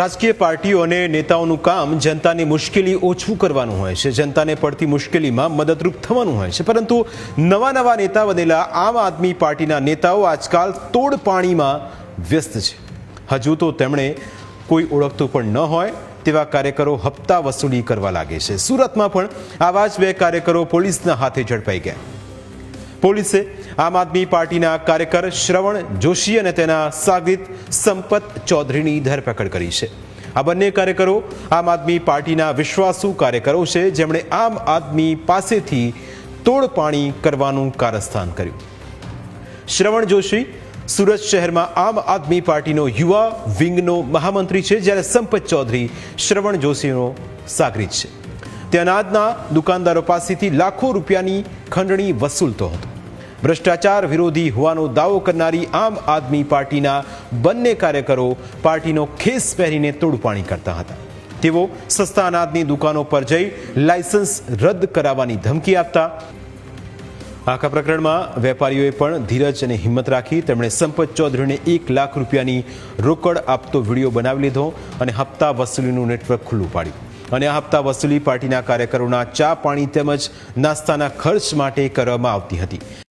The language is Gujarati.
રાજકીય પાર્ટીઓ અને નેતાઓનું કામ જનતાની મુશ્કેલી ઓછું કરવાનું હોય છે. જનતાને પડતી મુશ્કેલીમાં મદદરૂપ થવાનું હોય છે. પરંતુ નવા નવા નેતા બનેલા આમ આદમી પાર્ટીના નેતાઓ આજકાલ તોડ પાણીમાં વ્યસ્ત છે. હજુ તો તેમણે કોઈ ઓળખતું પણ ન હોય તેવા કાર્યકરો હપ્તા વસૂલી કરવા લાગે છે. સુરતમાં પણ આવા જ બે કાર્યકરો પોલીસના હાથે ઝડપાઈ ગયા. પોલીસે આમ આદમી પાર્ટીના કાર્યકર શ્રવણ જોશી અને તેના સાગરીત સંપત ચૌધરીની ધરપકડ કરી છે. આ બંને કાર્યકરો આમ આદમી પાર્ટીના વિશ્વાસુ કાર્યકરો છે, જેમણે આમ આદમી પાસેથી તોડપાણી કરવાનું કારસ્થાન કર્યું. શ્રવણ જોશી સુરત શહેરમાં આમ આદમી પાર્ટીનો યુવા વિંગનો મહામંત્રી છે, જ્યારે સંપત ચૌધરી શ્રવણ જોશીનો સાગરીત છે. તે અનાજના દુકાનદારો પાસેથી લાખો રૂપિયાની ખંડણી વસૂલતો હતો. ભ્રષ્ટાચાર વિરોધી હોવાનો દાવો કરનારી આમ આદમી પાર્ટીના બંને કાર્યકરો પાર્ટીનો ખેસ પહેરીને તોડપાણી કરતા હતા. તેઓ સસ્તા અનાજની દુકાનો પર જઈ લાયસન્સ રદ કરાવવાની ધમકી આપતા આખા પ્રકરણમાં વેપારીઓએ પણ ધીરજ અને હિંમત રાખી તેમણે સંપત ચૌધરીને એક લાખ રૂપિયાની રોકડ આપતો વીડિયો બનાવી લીધો અને હપ્તા વસૂલીનું નેટવર્ક ખુલ્લું પાડ્યું. અને આ હપ્તા વસૂલી પાર્ટીના કાર્યકરોના ચા પાણી તેમજ નાસ્તાના ખર્ચ માટે કરવામાં આવતી હતી.